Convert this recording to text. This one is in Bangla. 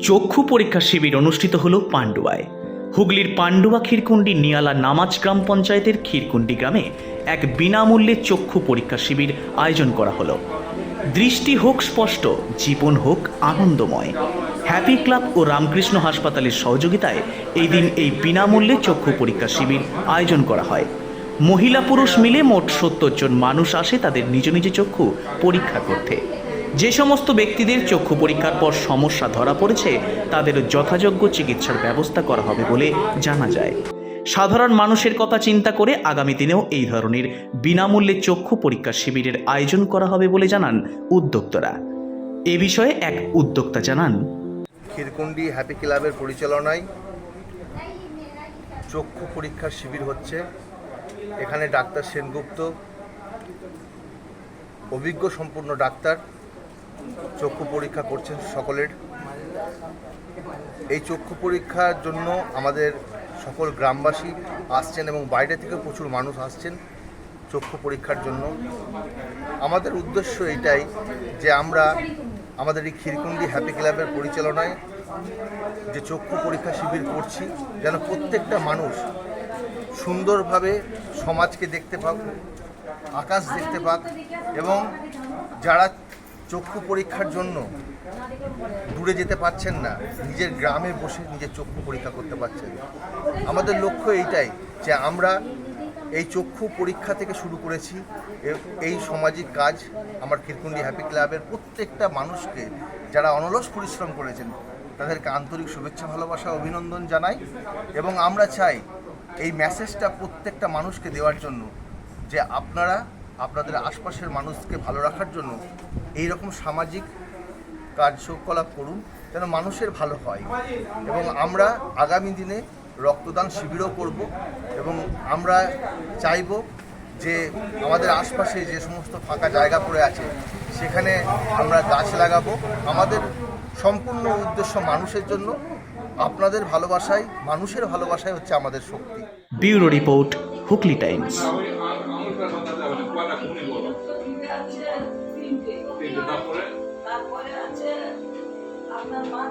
চক্ষু পরীক্ষা শিবির অনুষ্ঠিত হল পান্ডুয়ায় হুগলির পান্ডুয়া ক্ষীরকুণ্ডি নিয়ালা নামাজ গ্রাম পঞ্চায়েতের ক্ষীরকুণ্ডি গ্রামে এক বিনামূল্যে চক্ষু পরীক্ষা শিবির আয়োজন করা হলো। দৃষ্টি হোক স্পষ্ট, জীবন হোক আনন্দময়। হ্যাপি ক্লাব ও রামকৃষ্ণ হাসপাতালের সহযোগিতায় এই দিন এই বিনামূল্যে চক্ষু পরীক্ষা শিবির আয়োজন করা হয়। মহিলা পুরুষ মিলে মোট সত্তর জন মানুষ আসে তাদের নিজ নিজ চক্ষু পরীক্ষা করতে। যে সমস্ত ব্যক্তিদের চক্ষু পরীক্ষার পর সমস্যা ধরা পড়েছে, তাদের যথাযোগ্য চিকিৎসার ব্যবস্থা করা হবে বলে জানা যায়। সাধারণ মানুষের কথা চিন্তা করে আগামী দিনেও এই ধরনের বিনামূল্যে চক্ষু পরীক্ষা শিবিরের আয়োজন করা হবে বলে জানান উদ্যোক্তরা। এ বিষয়ে এক উদ্যোক্তা জানান, ক্ষীরকুণ্ডি হ্যাপি ক্লাবের পরিচালনায় চক্ষু পরীক্ষার শিবির হচ্ছে। এখানে ডাক্তার সেনগুপ্ত, অভিজ্ঞ সম্পূর্ণ ডাক্তার চক্ষু পরীক্ষা করছেন সকলের। এই চক্ষু পরীক্ষার জন্য আমাদের সকল গ্রামবাসী আসছেন এবং বাইরে থেকে প্রচুর মানুষ আসছেন চক্ষু পরীক্ষার জন্য। আমাদের উদ্দেশ্য এটাই যে আমরা আমাদের এই ক্ষীরকুণ্ডি হ্যাপি ক্লাবের পরিচালনায় যে চক্ষু পরীক্ষা শিবির করছি, যেন প্রত্যেকটা মানুষ সুন্দরভাবে সমাজকে দেখতে পাক, আকাশ দেখতে পাক এবং যারা চক্ষু পরীক্ষার জন্য দূরে যেতে পারছেন না, নিজের গ্রামে বসে নিজের চক্ষু পরীক্ষা করতে পারছেন। আমাদের লক্ষ্য এইটাই যে আমরা এই চক্ষু পরীক্ষা থেকে শুরু করেছি এই সামাজিক কাজ, আমার ক্ষীরকুণ্ডি হ্যাপি ক্লাবের প্রত্যেকটা মানুষকে, যারা অনলস পরিশ্রম করেছেন, তাদেরকে আন্তরিক শুভেচ্ছা, ভালোবাসা, অভিনন্দন জানাই এবং আমরা চাই এই মেসেজটা প্রত্যেকটা মানুষকে দেওয়ার জন্য যে আপনারা আপনাদের আশপাশের মানুষকে ভালো রাখার জন্য এই রকম সামাজিক কার্যকলাপ করুন, যেন মানুষের ভালো হয়। এবং আমরা আগামী দিনে রক্তদান শিবিরও করব এবং আমরা চাইব যে আমাদের আশপাশে যে সমস্ত ফাঁকা জায়গা পড়ে আছে, সেখানে আমরা গাছ লাগাবো। আমাদের সম্পূর্ণ উদ্দেশ্য মানুষের জন্য। আপনাদের ভালোবাসায় মানুষের ভালোবাসায় হচ্ছে আমাদের শক্তি। Bureau report, Hooghly Times. তারপরে? আছে আপনার মাছ